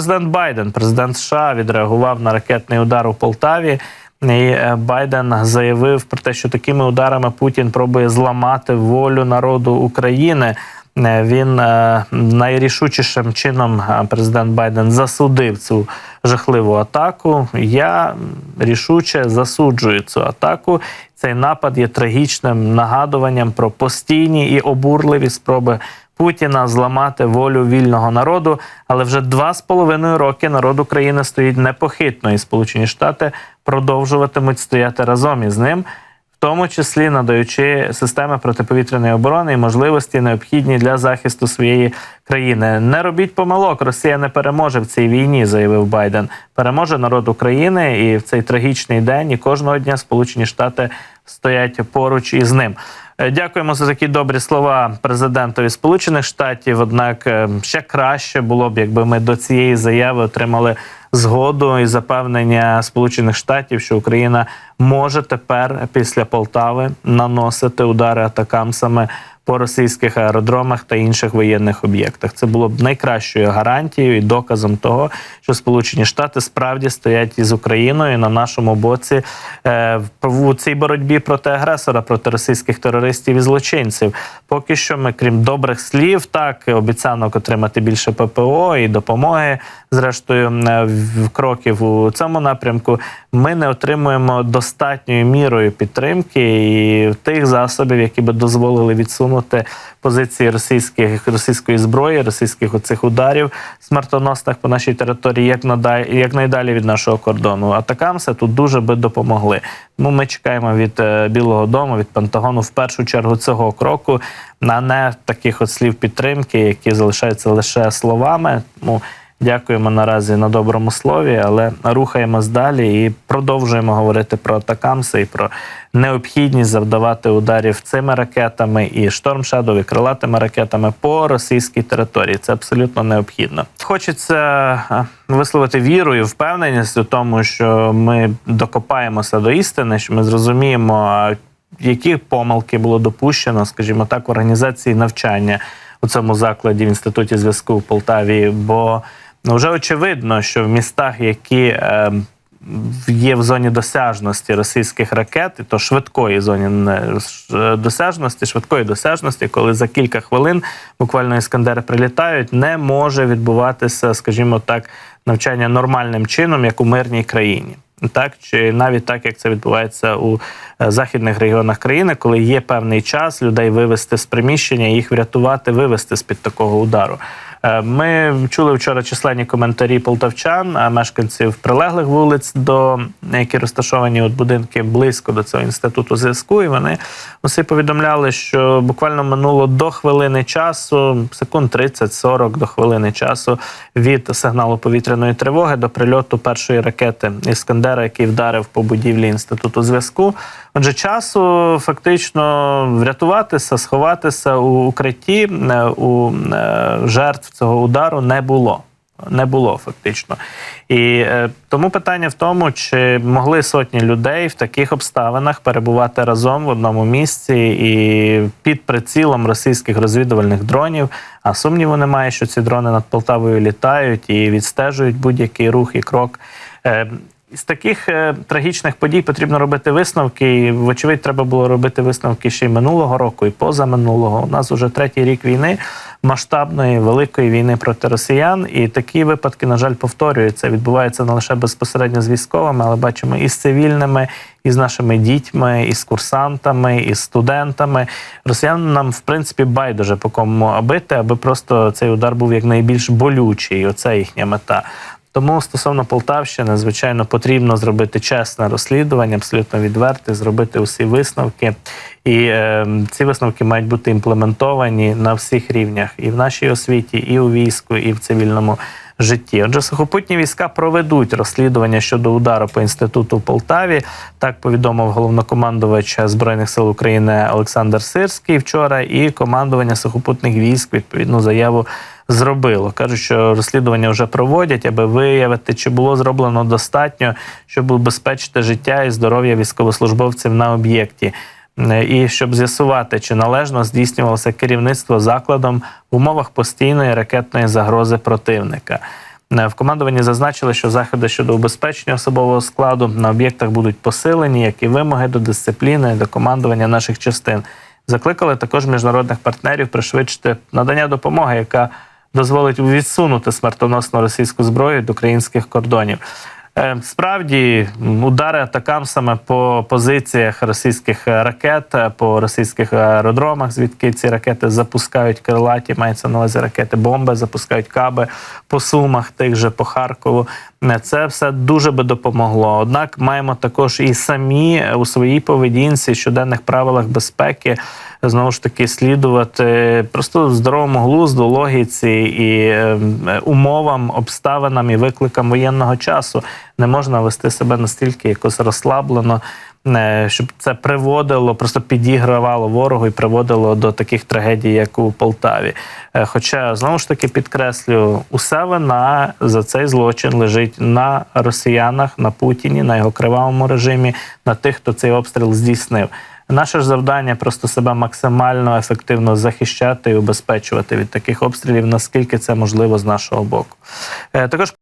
президент Байден, президент США, відреагував на ракетний удар у Полтаві. І е, Байден заявив про те, що такими ударами Путін пробує зламати волю народу України. Е, Він е, найрішучішим чином президент Байден засудив цю жахливу атаку. Я рішуче засуджую цю атаку. Цей напад є трагічним нагадуванням про постійні і обурливі спроби Путіна зламати волю вільного народу. Але вже два з половиною роки народ України стоїть непохитно, і Сполучені Штати продовжуватимуть стояти разом із ним в тому числі надаючи системи протиповітряної оборони і можливості необхідні для захисту своєї країни. Не робіть помилок, Росія не переможе в цій війні, заявив Байден. Переможе народ України і в цей трагічний день і кожного дня Сполучені Штати стоять поруч із ним. Е, Дякуємо за такі добрі слова президентові Сполучених Штатів. Однак е, ще краще було б, якби ми до цієї заяви отримали згоду і запевнення Сполучених Штатів, що Україна може тепер після Полтави наносити удари атакамсами по російських аеродромах та інших воєнних об'єктах. Це було б найкращою гарантією і доказом того, що Сполучені Штати справді стоять із Україною на нашому боці е, в цій боротьбі проти агресора, проти російських терористів і злочинців. Поки що ми, крім добрих слів, так обіцянок отримати більше ППО і допомоги. Зрештою, е, в кроків у цьому напрямку ми не отримуємо достатньою мірою підтримки і тих засобів, які би дозволили відсунути позиції російських російської зброї, російських оцих ударів смертоносних по нашій території, як надай, як найдалі від нашого кордону. Атакамси тут дуже би допомогли. Ну, ми чекаємо від е, Білого Дому, від Пентагону в першу чергу цього кроку, на не таких от слів підтримки, які залишаються лише словами. Тому Дякуємо наразі на доброму слові, але рухаємось далі і продовжуємо говорити про атакамси і про необхідність завдавати ударів цими ракетами і Шторм Шедоу, і крилатими ракетами по російській території. Це абсолютно необхідно. Хочеться висловити віру і впевненість у тому, що ми докопаємося до істини, що ми зрозуміємо, які помилки було допущено, скажімо так, в організації навчання у цьому закладі в інституті зв'язку в Полтаві. Бо вже очевидно, що в містах, які е, є в зоні досяжності російських ракет, то швидкої зоні досяжності, швидкої досяжності, коли за кілька хвилин буквально іскандери прилітають, не може відбуватися, скажімо так, навчання нормальним чином, як у мирній країні. Так чи навіть так, як це відбувається у е, західних регіонах країни, коли є певний час людей вивести з приміщення, їх врятувати, вивести з під такого удару. Е, Ми чули вчора численні коментарі полтавчан, мешканців прилеглих вулиць, до які розташовані от будинки близько до цього інституту зв'язку. І вони усі повідомляли, що буквально минуло до хвилини часу, секунд 30-40 до хвилини часу від сигналу повітряної тривоги до прильоту першої ракети Іскандера, який вдарив по будівлі інституту зв'язку. Отже, часу фактично врятуватися, сховатися у укритті е, у е, жертв цього удару не було. Не було фактично. І е, тому питання в тому, чи могли сотні людей в таких обставинах перебувати разом в одному місці і під прицілом російських розвідувальних дронів. А сумніву немає, що ці дрони над Полтавою літають і відстежують будь-який рух і крок. Е, з таких е, трагічних подій потрібно робити висновки. І, вочевидь, треба було робити висновки ще й минулого року, і позаминулого. У нас уже третій рік війни, масштабної великої війни проти росіян. І такі випадки, на жаль, повторюються. Відбуваються не лише безпосередньо з військовими, але бачимо і з цивільними, і з нашими дітьми, і з курсантами, і з студентами. Росіян нам, в принципі, байдуже по кому бити, аби просто цей удар був якнайбільш болючий. Оце їхня мета. Тому стосовно Полтавщини, звичайно, потрібно зробити чесне розслідування, абсолютно відверте, зробити усі висновки. І е, ці висновки мають бути імплементовані на всіх рівнях і в нашій освіті, і у війську, і в цивільному житті. Отже, сухопутні війська проведуть розслідування щодо удару по інституту в Полтаві. Так повідомив головнокомандувач збройних сил України Олександр Сирський вчора, і командування сухопутних військ відповідну заяву зробило. Кажуть, що розслідування вже проводять, аби виявити, чи було зроблено достатньо, щоб убезпечити життя і здоров'я військовослужбовців на об'єкті. Е, І щоб з'ясувати, чи належно здійснювалося керівництво закладом в умовах постійної ракетної загрози противника. Е, В командуванні зазначили, що заходи щодо убезпечення особового складу на об'єктах будуть посилені, як і вимоги до дисципліни, до командування наших частин. Закликали також міжнародних партнерів пришвидшити надання допомоги, яка дозволить відсунути смертоносну російську зброю до українських кордонів. Е, Справді удари удари атакамсами по позиціях російських ракет, по російських аеродромах, звідки ці ракети запускають крилаті, мається на увазі ракети, бомби, запускають каби по сумах, тих же по Харкову. Це все дуже би допомогло. Однак маємо також і самі у своїй поведінці, щоденних правилах безпеки, знову ж таки слідувати просто здоровому глузду, логіці і е, е, умовам, обставинам і викликам воєнного часу. Не можна вести себе настільки якось розслаблено, щоб це приводило, просто підігравало ворогу і приводило до таких трагедій, як у Полтаві. Е, Хоча знову ж таки підкреслюю, усе вина за цей злочин лежить на росіянах, на Путіні, на його кривавому режимі, на тих, хто цей обстріл здійснив. Наше ж завдання просто себе максимально ефективно захищати і убезпечувати від таких обстрілів, наскільки це можливо з нашого боку. Е, Також